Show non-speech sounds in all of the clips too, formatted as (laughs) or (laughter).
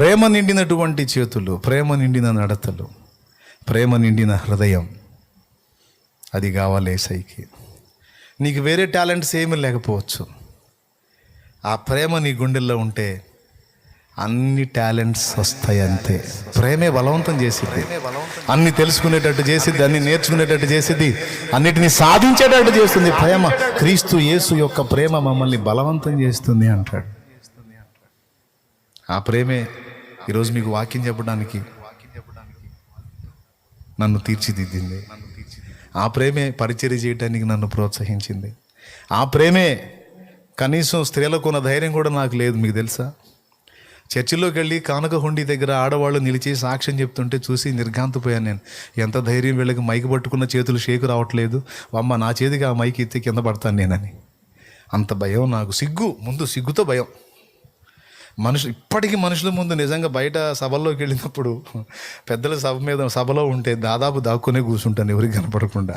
ప్రేమ నిండినటువంటి చేతులు ప్రేమ నిండిన నడతలు ప్రేమ నిండిన హృదయం. అది కావాలి ఏసైకి. నీకు వేరే టాలెంట్స్ ఏమీ లేకపోవచ్చు. ఆ ప్రేమ నీ గుండెల్లో ఉంటే అన్ని టాలెంట్స్ వస్తాయి అంతే. ప్రేమే బలవంతం చేసింది అన్ని తెలుసుకునేటట్టు చేసిద్ది అన్ని నేర్చుకునేటట్టు చేసిద్ది అన్నిటినీ సాధించేటట్టు చేస్తుంది. ప్రేమ క్రీస్తు యేసు యొక్క ప్రేమ మమ్మల్ని బలవంతం చేస్తుంది అంటాడు. ఆ ప్రేమే ఈరోజు మీకు వాక్యం చెప్పడానికి నన్ను తీర్చిదిద్దింది. ఆ ప్రేమే పరిచర్య చేయడానికి నన్ను ప్రోత్సహించింది. ఆ ప్రేమే కనీసం స్త్రీలకు ఉన్న ధైర్యం కూడా నాకు లేదు మీకు తెలుసా? చర్చిలోకి వెళ్ళి కానుక హుండీ దగ్గర ఆడవాళ్ళు నిలిచి సాక్ష్యం చెప్తుంటే చూసి నిర్ఘాంతపోయాను నేను. ఎంత ధైర్యం వీళ్ళకి మైకి పట్టుకున్న చేతులు షేకు రావట్లేదు. అమ్మ నా చేతికి ఆ మైకి ఎత్తి కింద పడతాను నేనని. అంత భయం నాకు సిగ్గు ముందు సిగ్గుతో భయం. మనుషులు ఇప్పటికీ మనుషుల ముందు నిజంగా బయట సభల్లోకి వెళ్ళినప్పుడు పెద్దల సభ మీద సభలో ఉంటే దాదాపు దాక్కునే కూర్చుంటాను ఎవరికి కనపడకుండా.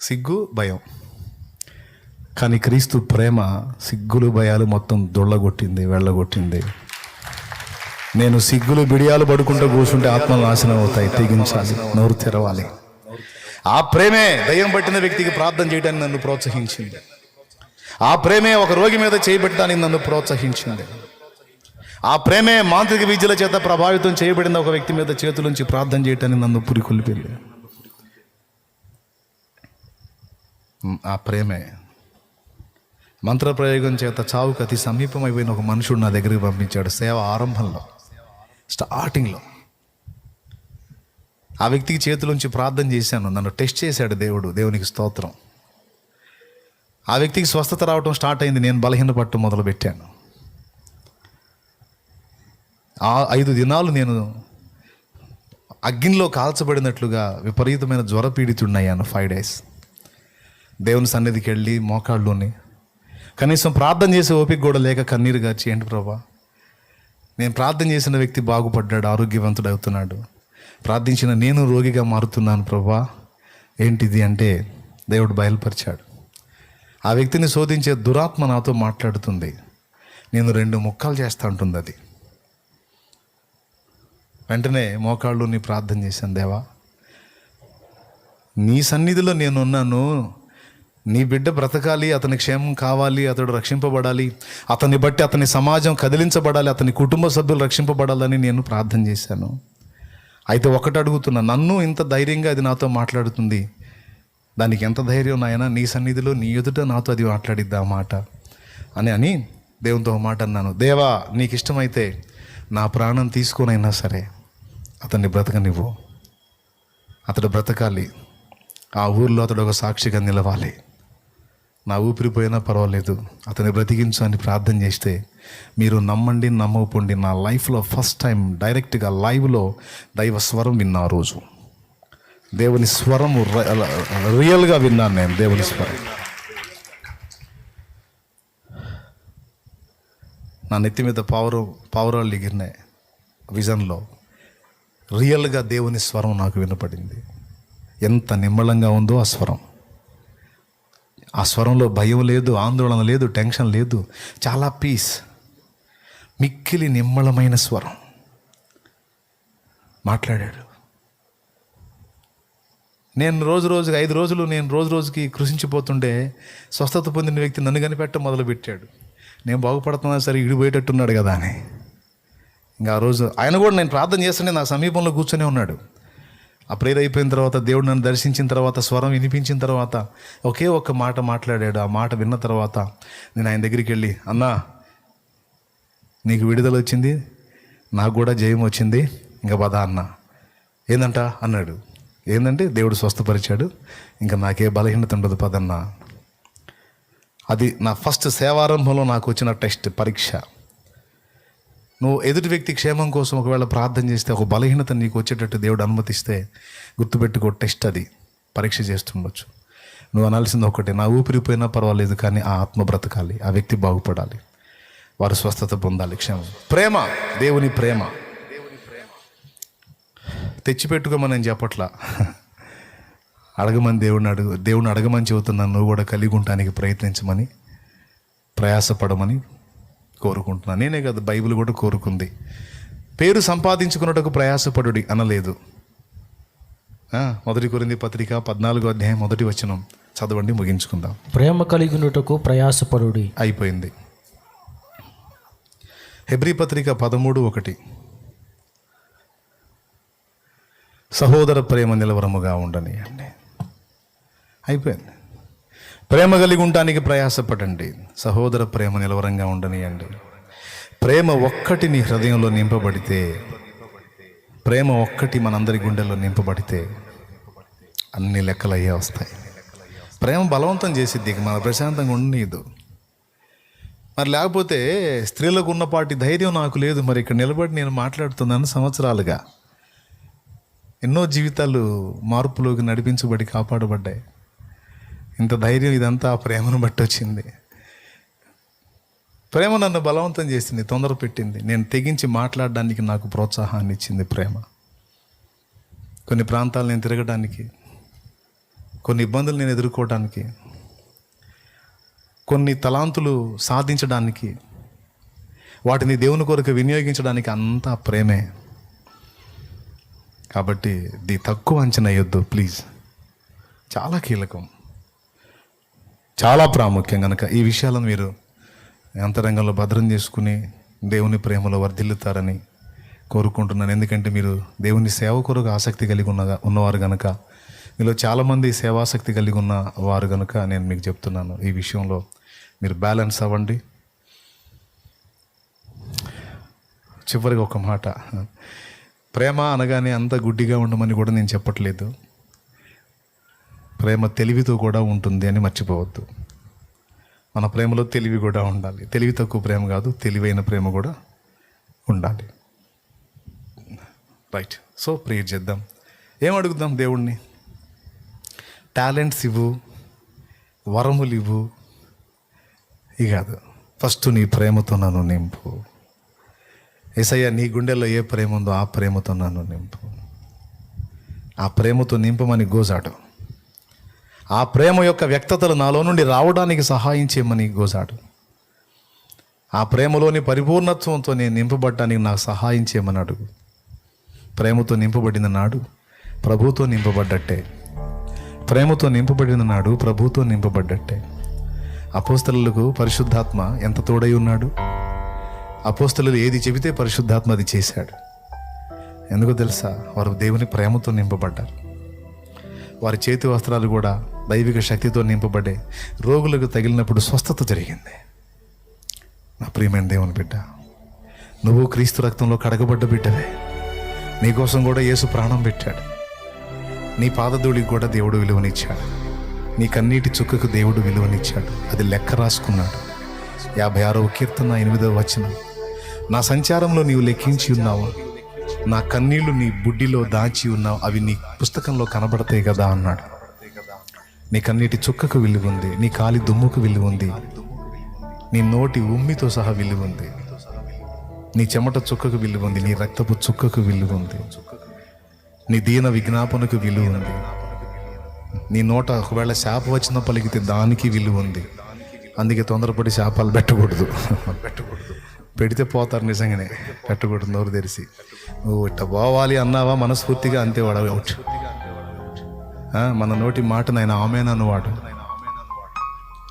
సిగ్గు భయం. కానీ క్రీస్తు ప్రేమ సిగ్గులు భయాలు మొత్తం దొళ్ళగొట్టింది వెళ్ళగొట్టింది. నేను సిగ్గులు బిడియాలు పడుకుంటూ కూర్చుంటే ఆత్మ నాశనం అవుతాయి తెగించాలి నోరు తెరవాలి. ఆ ప్రేమే దయ్యం పట్టిన వ్యక్తికి ప్రార్థన చేయడానికి నన్ను ప్రోత్సహించింది. ఆ ప్రేమే ఒక రోగి మీద చేయబెట్టడానికి నన్ను ప్రోత్సహించింది. ఆ ప్రేమే మాంత్రిక విద్యల చేత ప్రభావితం చేయబడిన ఒక వ్యక్తి మీద చేతులుంచి ప్రార్థన చేయటానికి నన్ను పురికొల్పింది ఆ ప్రేమే మంత్రప్రయోగం చేత చావుకు అతి సమీపమైపోయిన ఒక మనుషుడు నా దగ్గరికి పంపించాడు. సేవ ఆరంభంలో స్టార్టింగ్లో ఆ వ్యక్తికి చేతులుంచి ప్రార్థన చేశాను. నన్ను టెస్ట్ చేశాడు దేవుడు దేవునికి స్తోత్రం. ఆ వ్యక్తికి స్వస్థత రావటం స్టార్ట్ అయింది. నేను బలహీన పట్టు మొదలుపెట్టాను. ఆ ఐదు దినాలు నేను అగ్నిలో కాల్చబడినట్లుగా విపరీతమైన జ్వర పీడితున్నాయాను ఫైవ్ డేస్ దేవుని సన్నిధికి వెళ్ళి మోకాళ్ళలోని కనీసం ప్రార్థన చేసే ఓపిక కూడా లేక కన్నీరు గార్చి ఏంటి ప్రభా? నేను ప్రార్థన చేసిన వ్యక్తి బాగుపడ్డాడు ఆరోగ్యవంతుడు అవుతున్నాడు. ప్రార్థించిన నేను రోగిగా మారుతున్నాను ప్రభా. ఏంటిది అంటే దేవుడు బయలుపరిచాడు. ఆ వ్యక్తిని శోధించే దురాత్మ నాతో మాట్లాడుతుంది. నేను రెండు ముక్కలు చేస్తా ఉంటుంది అది. వెంటనే మోకాళ్ళు నీ ప్రార్థన చేశాను దేవా. నీ సన్నిధిలో నేనున్నాను. నీ బిడ్డ బ్రతకాలి అతని క్షేమం కావాలి అతడు రక్షింపబడాలి అతన్ని బట్టి అతని సమాజం కదిలించబడాలి అతని కుటుంబ సభ్యులు రక్షింపబడాలని నేను ప్రార్థన చేశాను. అయితే ఒకటి అడుగుతున్నా నన్ను ఇంత ధైర్యంగా అది నాతో మాట్లాడుతుంది. దానికి ఎంత ధైర్యం నాయన నీ సన్నిధిలో నీ ఎదుట నాతో అది మాట్లాడిద్దా ఆ మాట. అని అని దేవునితో మాట అన్నాను. దేవా నీకు ఇష్టమైతే నా ప్రాణం తీసుకొనైనా సరే. అతన్ని బ్రతకనివ్వు. అతడు బ్రతకాలి. ఆ ఊర్లో అతడు ఒక సాక్షిగా నిలవాలి. నా ఊపిరిపోయినా పర్వాలేదు. అతన్ని బ్రతికించు అని ప్రార్థన చేస్తే మీరు నమ్మండి నమ్మకపోండి. నా లైఫ్లో ఫస్ట్ టైం డైరెక్ట్గా లైవ్లో దైవ స్వరం విన్నా రోజు. దేవుని స్వరం రియల్గా విన్నాను నేను దేవుని స్వరం. నా నెత్తి మీద పావురు పావురాలు ఎగిరినాయి. విజన్లో రియల్గా దేవుని స్వరం నాకు వినపడింది. ఎంత నిమ్మళంగా ఉందో ఆ స్వరం. ఆ స్వరంలో భయం లేదు ఆందోళన లేదు టెన్షన్ లేదు. చాలా పీస్ మిక్కిలి నిమ్మళమైన స్వరం. మాట్లాడాడు. నేను రోజు రోజుకి ఐదు రోజులు నేను రోజు రోజుకి కృషించిపోతుంటే స్వస్థత పొందిన వ్యక్తి నన్ను కనిపెట్ట మొదలుపెట్టాడు. నేను బాగుపడుతున్నా సరే ఇడిపోయేటట్టున్నాడు కదా అని. ఇంకా ఆ రోజు ఆయన కూడా నేను ప్రార్థన చేస్తుంటే నా సమీపంలో కూర్చొని ఉన్నాడు. ఆ ప్రేర అయిపోయిన తర్వాత దేవుడు నన్ను దర్శించిన తర్వాత స్వరం వినిపించిన తర్వాత ఒకే ఒక్క మాట మాట్లాడాడు. ఆ మాట విన్న తర్వాత నేను ఆయన దగ్గరికి వెళ్ళి అన్నా నీకు విడుదల వచ్చింది నాకు కూడా జయం వచ్చింది. ఇంకా పద అన్న. ఏందంట? అన్నాడు. ఏంటంటే దేవుడు స్వస్థపరిచాడు. ఇంకా నాకే బలహీనత ఉండదు పదన్నా అది నా ఫస్ట్ సేవారంభంలో నాకు వచ్చిన టెస్ట్ పరీక్ష. నువ్వు ఎదుటి వ్యక్తి క్షేమం కోసం ఒకవేళ ప్రార్థన చేస్తే ఒక బలహీనత నీకు వచ్చేటట్టు దేవుడు అనుమతిస్తే గుర్తుపెట్టుకో టెస్ట్ అది. పరీక్ష చేస్తుండొచ్చు. నువ్వు అనాల్సింది ఒకటే నా ఊపిరిపోయినా పర్వాలేదు కానీ ఆ ఆత్మ బ్రతకాలి ఆ వ్యక్తి బాగుపడాలి. వారు స్వస్థత పొందాలి క్షేమం. ప్రేమ దేవుని ప్రేమ. తెచ్చిపెట్టుకోమని నేను చెప్పట్లా. అడగమని దేవుడిని అడుగు దేవుడిని అడగమని చెబుతున్నాను నువ్వు కూడా కలిగి ఉండటానికి ప్రయత్నించమని ప్రయాసపడమని కోరుకుంటున్నాను. నేనే కదా బైబిల్ కూడా కోరుకుంది. పేరు సంపాదించుకున్నటకు ప్రయాసపడుడి అనలేదు. మొదటి కొరింది పత్రిక పద్నాలుగో అధ్యాయం మొదటి వచనం. చదవండి ముగించుకుందాం. ప్రేమ కలిగినటకు ప్రయాసపడుడి. అయిపోయింది. హెబ్రీ పత్రిక పదమూడు ఒకటి. సహోదర ప్రేమ నిలవరముగా ఉండని అండి అయిపోయింది. ప్రేమ కలిగి ఉండడానికి ప్రయాసపడండి. సహోదర ప్రేమ నిలవరంగా ఉండనియండి. ప్రేమ ఒక్కటి నీ హృదయంలో నింపబడితే ప్రేమ ఒక్కటి మనందరి గుండెల్లో నింపబడితే అన్ని లెక్కలు అయ్యే వస్తాయి. ప్రేమ బలవంతం చేసిద్ది మన ప్రశాంతంగా ఉండనీదు మరి లేకపోతే స్త్రీలకు ఉన్నపాటి ధైర్యం నాకు లేదు మరి ఇక్కడ నిలబడి నేను మాట్లాడుతున్నాను సంవత్సరాలుగా. ఎన్నో జీవితాలు మార్పులోకి నడిపించబడి కాపాడబడ్డాయి. ఇంత ధైర్యం ఇదంతా ఆ ప్రేమను బట్టి వచ్చింది. ప్రేమ నన్ను బలవంతం చేసింది తొందర పెట్టింది. నేను తెగించి మాట్లాడడానికి నాకు ప్రోత్సాహాన్ని ఇచ్చింది ప్రేమ. కొన్ని ప్రాంతాలు నేను తిరగడానికి కొన్ని ఇబ్బందులు నేను ఎదుర్కోవడానికి కొన్ని తలాంతులు సాధించడానికి వాటిని దేవుని కొరకు వినియోగించడానికి అంతా ప్రేమే. కాబట్టి ది తక్కువ అంచనా వేయొద్దు ప్లీజ్. చాలా కీలకం. చాలా ప్రాముఖ్యం కనుక. ఈ విషయాలను మీరు అంతరంగంలో భద్రం చేసుకుని దేవుని ప్రేమలో వర్ధిల్లుతారని కోరుకుంటున్నాను. ఎందుకంటే మీరు దేవుని సేవ కొరకు ఆసక్తి కలిగి ఉన్న ఉన్నవారు కనుక మీలో చాలామంది సేవాసక్తి కలిగి ఉన్న వారు కనుక నేను మీకు చెప్తున్నాను. ఈ విషయంలో మీరు బ్యాలెన్స్ అవ్వండి. చివరిగా ఒక మాట. ప్రేమ అనగానే అంత గుడ్డిగా ఉండమని కూడా నేను చెప్పట్లేదు. ప్రేమ తెలివితో కూడా ఉంటుంది అని మర్చిపోవద్దు. మన ప్రేమలో తెలివి కూడా ఉండాలి. తెలివి తక్కువ ప్రేమ కాదు తెలివైన ప్రేమ కూడా ఉండాలి. రైట్ సో ప్రేయర్ చేద్దాం. ఏం అడుగుదాం దేవుణ్ణి? టాలెంట్స్ ఇవ్వు వరములు ఇవ్వు. ఇవి కాదు. ఫస్ట్ నీ ప్రేమతో నన్ను నింపు. ఏసయ్య నీ గుండెల్లో ఏ ప్రేమ ఉందో ఆ ప్రేమతో నన్ను నింపు. ఆ ప్రేమతో నింపమని గోజాడు. ఆ ప్రేమ యొక్క వ్యక్తతలు నాలో నుండి రావడానికి సహాయం చేయమని గోజాడు. ఆ ప్రేమలోని పరిపూర్ణత్వంతో నేను నింపబడ్డానికి నాకు సహాయం చేయమని అడుగు. ప్రేమతో నింపబడిన నాడు ప్రభుతో నింపబడ్డట్టే. ప్రేమతో నింపబడిన నాడు ప్రభుతో నింపబడ్డట్టే. అపోస్తలకు పరిశుద్ధాత్మ ఎంత తోడై ఉన్నాడు? అపోస్తలు ఏది చెబితే పరిశుద్ధాత్మ అది చేశాడు. ఎందుకో తెలుసా? వారు దేవుని ప్రేమతో నింపబడ్డారు. వారి చేతి వస్త్రాలు కూడా దైవిక శక్తితో నింపబడే రోగులకు తగిలినప్పుడు స్వస్థత జరిగింది. నా ప్రియమైన దేవుని బిడ్డ నువ్వు క్రీస్తు రక్తంలో కడగబడ్డ బిడ్డవే. నీకోసం కూడా యేసు ప్రాణం పెట్టాడు. నీ పాదధూళికి కూడా దేవుడు విలువనిచ్చాడు. నీ కన్నీటి చుక్కకు దేవుడు విలువనిచ్చాడు. అది లెక్క రాసుకున్నాడు. యాభై ఆరవ కీర్తన ఎనిమిదవ వచనం. నా సంచారంలో నీవు లెక్కించి ఉన్నావు. నా కన్నీళ్ళు నీ బుడ్డిలో దాచి ఉన్నావు. అవి నీ పుస్తకంలో కనబడతాయి కదా అన్నాడు. నీ కన్నీటి చుక్కకు విలువ ఉంది. నీ కాలి దుమ్ముకు విలువ ఉంది. నీ నోటి ఉమ్మితో సహా విలువ ఉంది. నీ చెమట చుక్కకు విలువ ఉంది. నీ రక్తపు చుక్కకు విలువ ఉంది. నీ దీన విజ్ఞాపనకు విలువ ఉంది. నీ నోట ఒకవేళ శాప వచ్చిన పలికితే దానికి విలువ ఉంది. అందుకే తొందరపడి శాపాలు పెట్టకూడదు. (laughs) (laughs) పెట్టకూడదు. పెడితే పోతారు నిజంగానే. పెట్టకూడదు నోరు తెరిచి. నువ్వు ఇట్ట పోవాలి అన్నావా? మనస్ఫూర్తిగా అంతే వాడు అవుట్ మన నోటి మాట నాయన ఆమెనను వాడు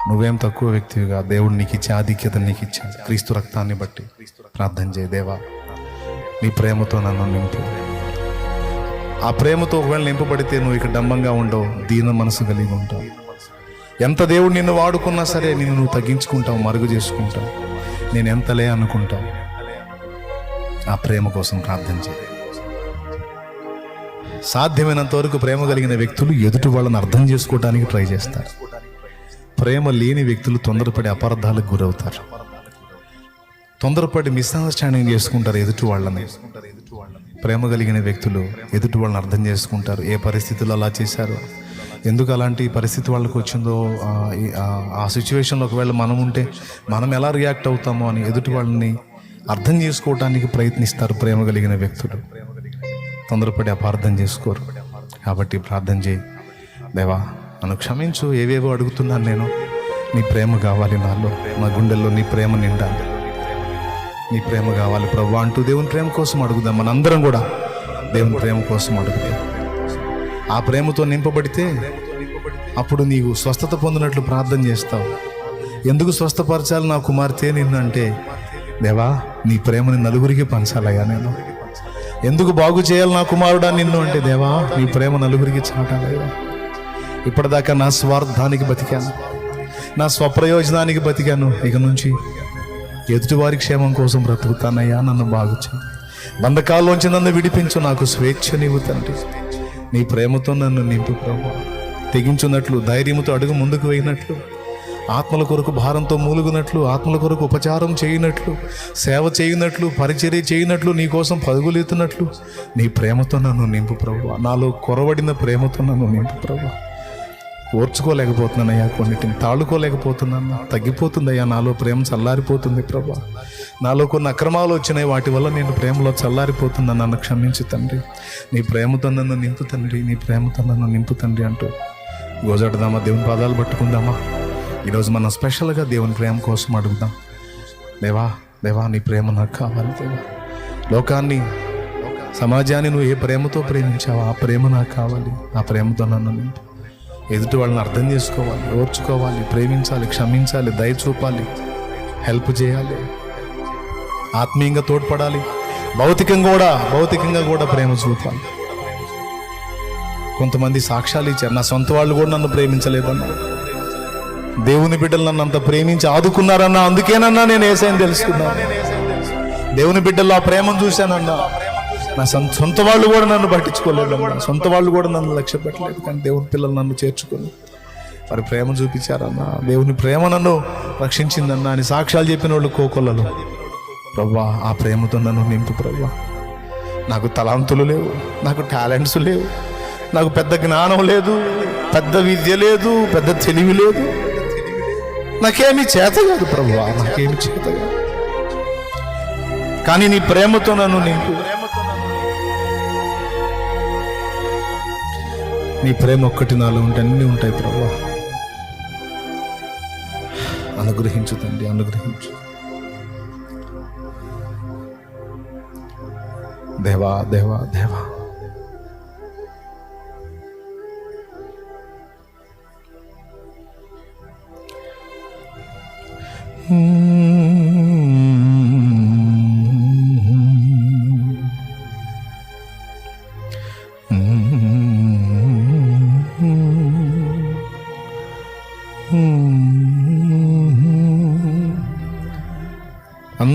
నువ్వేం తక్కువ వ్యక్తివిగా దేవుడు నీకు ఇచ్చే ఆధిక్యత నీకు ఇచ్చాడు క్రీస్తు రక్తాన్ని బట్టి ప్రార్థన చేయ దేవా. నీ ప్రేమతో నన్ను నింపు. ఆ ప్రేమతో ఒకవేళ నింపబడితే నువ్వు ఇక్కడ డంబంగా ఉండవు. దీన మనసు కలిగి ఉంటావు. ఎంత దేవుడు నిన్ను వాడుకున్నా సరే నిన్ను నువ్వు తగ్గించుకుంటావు మరుగు చేసుకుంటావు. నేను ఎంతలే అనుకుంటావు? ఆ ప్రేమ కోసం ప్రార్థించాలి సాధ్యమైనంత వరకు ప్రేమ కలిగిన వ్యక్తులు ఎదుటి వాళ్ళని అర్థం చేసుకోవడానికి ట్రై చేస్తారు. ప్రేమ లేని వ్యక్తులు తొందరపడి అపార్థాలకు గురవుతారు. తొందరపడి మిస్అండర్స్టాండింగ్ చేసుకుంటారు ఎదుటి వాళ్ళని. ప్రేమ కలిగిన వ్యక్తులు ఎదుటి వాళ్ళని అర్థం చేసుకుంటారు. ఏ పరిస్థితుల్లో అలా చేశారు? ఎందుకు అలాంటి పరిస్థితి వాళ్ళకి వచ్చిందో ఆ, సిచ్యువేషన్లో ఒకవేళ మనం ఉంటే మనం ఎలా రియాక్ట్ అవుతామో అని ఎదుటి వాళ్ళని అర్థం చేసుకోవడానికి ప్రయత్నిస్తారు ప్రేమ కలిగిన వ్యక్తులు. తొందరపడి అపార్థం చేసుకోరు. కాబట్టి ప్రార్థన చేయి. దేవా నన్ను క్షమించు ఏవేవో అడుగుతున్నాను నేను. నీ ప్రేమ కావాలి నాలో. నా గుండెల్లో నీ ప్రేమ నిండాలి నీ ప్రేమ కావాలి. ప్రభు అంటూ దేవుని ప్రేమ కోసం అడుగుదాం. మనందరం కూడా దేవుని ప్రేమ కోసం అడుగుదాం. ఆ ప్రేమతో నింపబడితే అప్పుడు నీవు స్వస్థత పొందినట్లు ప్రార్థన చేస్తావు. ఎందుకు స్వస్థపరచాలి నా కుమార్తె నిన్ను అంటే దేవా నీ ప్రేమని నలుగురికి పంచాలయ్యా నేను. ఎందుకు బాగు చేయాలి నా కుమారుడా నిన్ను అంటే? దేవా నీ ప్రేమ నలుగురికి చాటాలయ్యా. ఇప్పటిదాకా నా స్వార్థానికి బతికాను. నా స్వప్రయోజనానికి బతికాను. ఇక నుంచి ఎదుటివారి క్షేమం కోసం బ్రతుకుతానయ్యా నన్ను బాగు చేయి. బంధకాల్లోంచి నన్ను విడిపించు నాకు స్వేచ్ఛ నీవు తండ్రి. నీ ప్రేమతో నన్ను నింపు ప్రభు. తెగించున్నట్లు ధైర్యంతో అడుగు ముందుకు వేయినట్లు ఆత్మల కొరకు భారంతో మూలుగునట్లు ఆత్మల కొరకు ఉపచారం చేయనట్లు సేవ చేయనట్లు పరిచర్య చేయనట్లు నీ కోసం పరుగులెత్తున్నట్లు నీ ప్రేమతో నన్ను నింపు ప్రభు. నాలో కొరవడిన ప్రేమతో నన్ను నింపు ప్రభు. ఓర్చుకోలేకపోతున్నానయ్యా కొన్నిటిని తాళుకోలేకపోతున్నాను తగ్గిపోతుందయ్యా నాలో ప్రేమ చల్లారిపోతుంది ప్రభా. నాలో కొన్ని అక్రమాలు వచ్చినాయి. వాటి వల్ల నేను ప్రేమలో చల్లారిపోతున్నా నన్ను క్షమించు తండ్రి. నీ ప్రేమతో నన్ను నింపు తండ్రి. నీ ప్రేమతో నన్ను నింపు తండ్రి అంటూ గోజాడుదామా దేవుని పాదాలు పట్టుకుందామా? ఈరోజు మనం స్పెషల్గా దేవుని ప్రేమ కోసం అడుగుదాం. దేవా దేవా నీ ప్రేమ నాకు కావాలి దేవా. లోకాన్ని సమాజాన్ని నువ్వు ఏ ప్రేమతో ప్రేమించావో ఆ ప్రేమ నాకు కావాలి. ఆ ప్రేమతో నన్ను నింపు. ఎదుటి వాళ్ళని అర్థం చేసుకోవాలి ఓర్చుకోవాలి ప్రేమించాలి క్షమించాలి దయ చూపాలి హెల్ప్ చేయాలి. ఆత్మీయంగా తోడ్పడాలి. భౌతికంగా కూడా భౌతికంగా కూడా ప్రేమ చూపాలి. కొంతమంది సాక్ష్యాలు ఇచ్చారు. నా సొంత వాళ్ళు కూడా నన్ను ప్రేమించలేదన్నా. దేవుని బిడ్డలు నన్ను అంత ప్రేమించి ఆదుకున్నారన్నా. అందుకేనన్నా నేను ఏసైని తెలుసుకున్నాను దేవుని బిడ్డల్లో ఆ ప్రేమను చూశానన్నా. నా సొంత సొంత వాళ్ళు కూడా నన్ను పట్టించుకోలేదన్నా. సొంత వాళ్ళు కూడా నన్ను లక్ష్య పెట్టలేదు. కానీ దేవుని పిల్లలు నన్ను చేర్చుకొని. వారి ప్రేమ చూపించారన్నా. దేవుని ప్రేమ నన్ను రక్షించిందన్నా అని సాక్ష్యాలు చెప్పిన వాళ్ళు కోకొల్లలు. ప్రవ్వా ఆ ప్రేమతో నన్ను నింపు ప్రవ్వా. నాకు తలాంతులు లేవు నాకు టాలెంట్స్ లేవు నాకు పెద్ద జ్ఞానం లేదు పెద్ద విద్య లేదు పెద్ద తెలివి లేదు. నాకేమి చేత కాదు ప్రభువా నాకేమి చేత కాదు. కానీ నీ ప్రేమతో నన్ను నింపు. నీ ప్రేమ ఒక్కటి నాలో ఉంటే అన్నీ ఉంటాయి ప్రభు అనుగ్రహించు తండ్రి అనుగ్రహించు. దేవా దేవా దేవా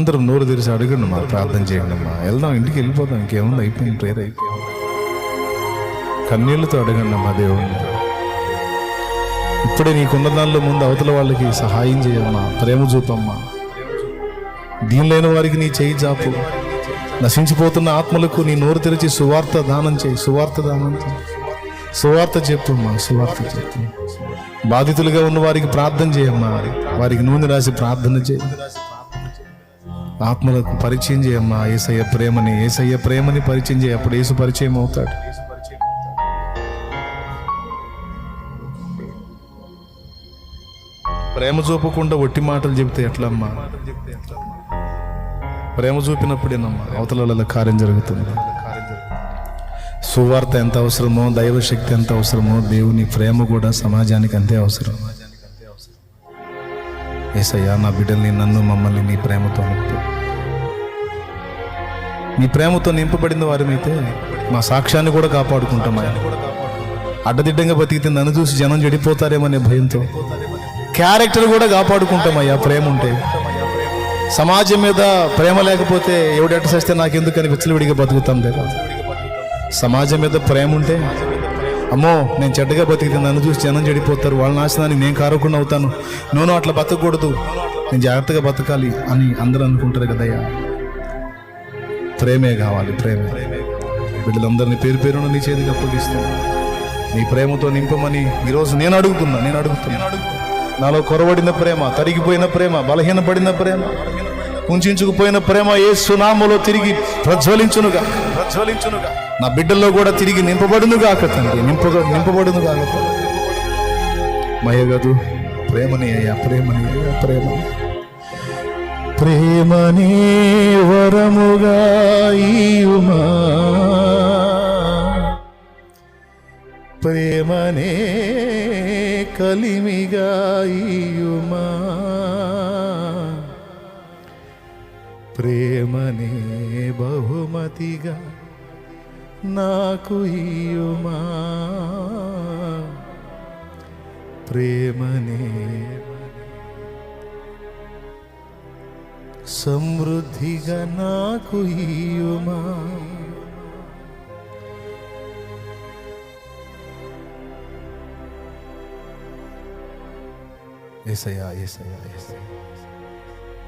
అందరం నోరు తెరిచి అడగండి మా ప్రార్థన చేయండి అమ్మా వెళ్దాం ఇంటికి వెళ్ళిపోతాం ఇంకేముంది? అయిపోయింది ప్రేర అయిపోయింది. కన్నీళ్ళతో అడగండి అమ్మా దేవుడిని ఇప్పుడే నీకున్న దానిలో ముందు అవతల వాళ్ళకి సహాయం చేయమ్మా ప్రేమ చూపమ్మా. దీని లేని వారికి నీ చేయి జాపు. నశించిపోతున్న ఆత్మలకు నీ నోరు తెరిచి సువార్త దానం చేయి సువార్త దానం చేయి. సువార్త చెప్పమ్మా సువార్త చెప్పు బాధితులుగా ఉన్న వారికి ప్రార్థన చేయమ్మా వారికి నూనె రాసి ప్రార్థన చేయి. ఆత్మలకు పరిచయం చేయమ్మా ఏసయ్య ప్రేమని ఏసయ్య ప్రేమని పరిచయం చేయ. అప్పుడు ఏసు పరిచయం అవుతాడు. ప్రేమ చూపకుండా ఒట్టి మాటలు చెబితే ఎట్లమ్మా? ప్రేమ చూపినప్పుడేనమ్మా. అవతల కార్యం జరుగుతుంది. సువార్త ఎంత అవసరమో దైవ శక్తి ఎంత అవసరమో దేవుని ప్రేమ కూడా సమాజానికి అంతే అవసరం. ఏసయ్యా నా బిడ్డల్ని నన్ను మమ్మల్ని నీ ప్రేమతో నింపు నీ ప్రేమతో నింపబడిన వారమైతే మా సాక్ష్యాన్ని కూడా కాపాడుకుంటామా అడ్డదిడ్డంగా బతికితే నన్ను చూసి జనం చెడిపోతారేమనే భయంతో. క్యారెక్టర్ కూడా కాపాడుకుంటామయ్యా ప్రేమ ఉంటే సమాజం మీద ప్రేమ లేకపోతే ఎవడెట్ట చేస్తే నాకెందుకని విచ్చలవిడిగా బతుకుతాం లేదా సమాజం మీద ప్రేమ ఉంటే అమ్మో నేను చెడ్డగా బతికితే నన్ను చూసి జనం చెడిపోతారు. వాళ్ళ నాశనానికి నేను కారకుండా అవుతాను. నేను అట్లా బతకూడదు. నేను జాగ్రత్తగా బతకాలి అని అందరూ అనుకుంటారు కదయ్యా ప్రేమే కావాలి ప్రేమే. వీళ్ళందరినీ పేరు పేరున నీ చేతికి అప్పగిస్తాను నీ ప్రేమతో నింపమని ఈరోజు నేను అడుగుతున్నా నేను అడుగుతున్నా. నాలో కొరవడిన ప్రేమ తరిగిపోయిన ప్రేమ బలహీనపడిన ప్రేమ కుంచుకుపోయిన ప్రేమ ఏ సునామలో తిరిగి ప్రజ్వలించునుగా. ప్రజ్వలించునుగా. నా బిడ్డల్లో కూడా తిరిగి నింపబడును గాక తండ్రి. నింపగా నింపబడును గాక తండ్రి. మయగదు ప్రేమని అయ్యా ప్రేమని అయ్యా ప్రేమని. ప్రేమనే వరముగా ఈయుమా. ప్రేమనే కలిమిగా ఈయుమా. ప్రేమనే బహుమతిగా నాకు ఇయుమా ప్రేమనే సమృద్ధిగా నాకు ఇయుమా ఏసయ్యా ఏసయ్యా ఏసయ్యా.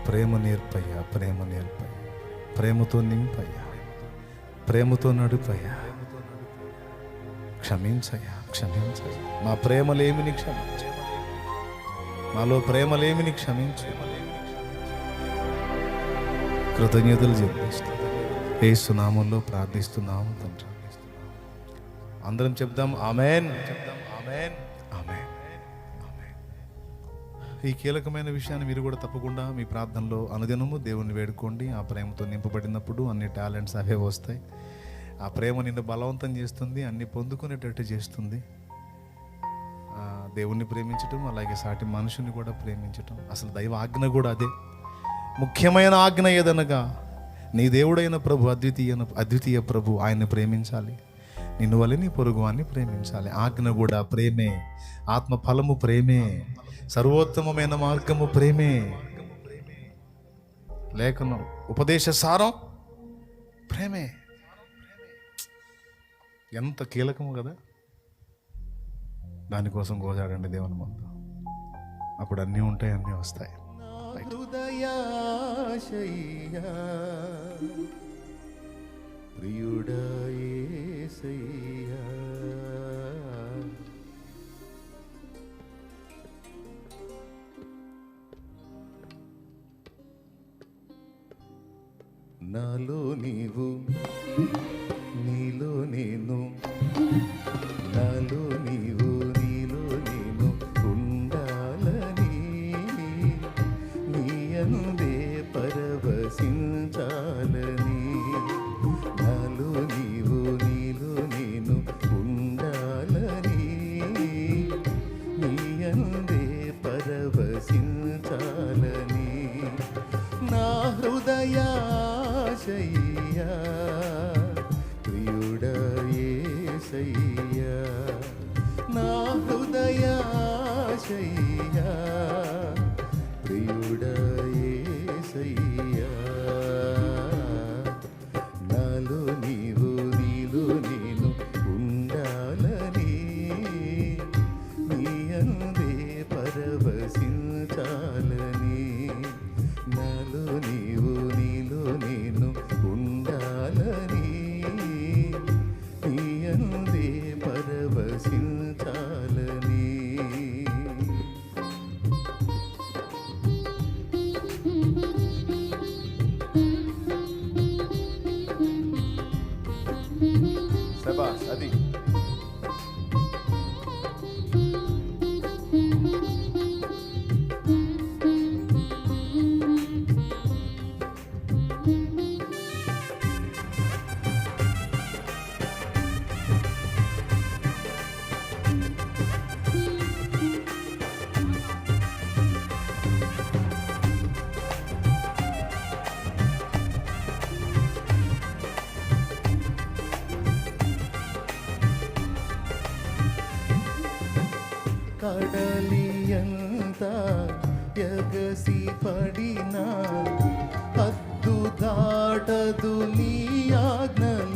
ప్రేమ నేర్పయ్యా ప్రేమ నేర్పయ్యా. ప్రేమతో నింపయ్యా. ప్రేమతో నడుపయ్యా. క్షమించయ్యా క్షమించయ్యా. మా ప్రేమలేమిని క్షమించ మాలో ప్రేమలేమిని క్షమించు కృతజ్ఞతలు చెల్లిస్తాం ఏసునామంలో ప్రార్థిస్తున్నాము తండ్రి. అందరం చెప్దాం ఆమెన్ చెప్దాం ఆమెన్. ఈ కీలకమైన విషయాన్ని మీరు కూడా తప్పకుండా మీ ప్రార్థనలో అనుదినము దేవుణ్ణి వేడుకోండి. ఆ ప్రేమతో నింపబడినప్పుడు అన్ని టాలెంట్స్ అవే వస్తాయి. ఆ ప్రేమ నిన్ను బలవంతం చేస్తుంది అన్ని పొందుకునేటట్టు చేస్తుంది. దేవుణ్ణి ప్రేమించటం అలాగే సాటి మనుషుని కూడా ప్రేమించటం. అసలు దైవ ఆజ్ఞ కూడా అదే. ముఖ్యమైన ఆజ్ఞ ఏదనగా నీ దేవుడైన ప్రభు అద్వితీయ అద్వితీయ ప్రభు ఆయన్ని ప్రేమించాలి. నిన్ను వల్ల నీ పొరుగు అని ప్రేమించాలి. ఆజ్ఞ కూడా ప్రేమే ఆత్మ ఫలము ప్రేమే సర్వోత్తమమైన మార్గము ప్రేమే. లేఖనం ఉపదేశ సారం ప్రేమే. ఎంత కీలకము కదా. దానికోసం కోసాడండి దేవుని ముందు. అప్పుడు అన్నీ ఉంటాయి అన్నీ వస్తాయి. నాలో నీవు నీలో నేను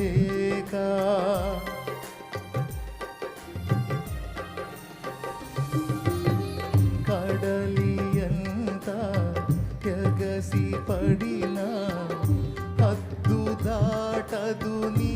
లేక కడలియంత ఎగసి పడినా హద్దు దాటదు నీ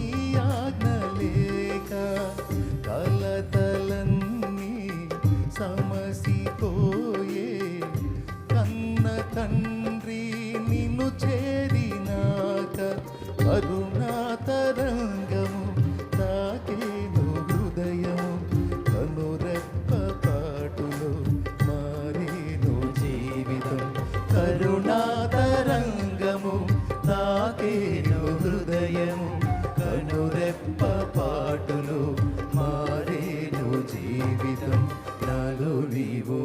ನೀವು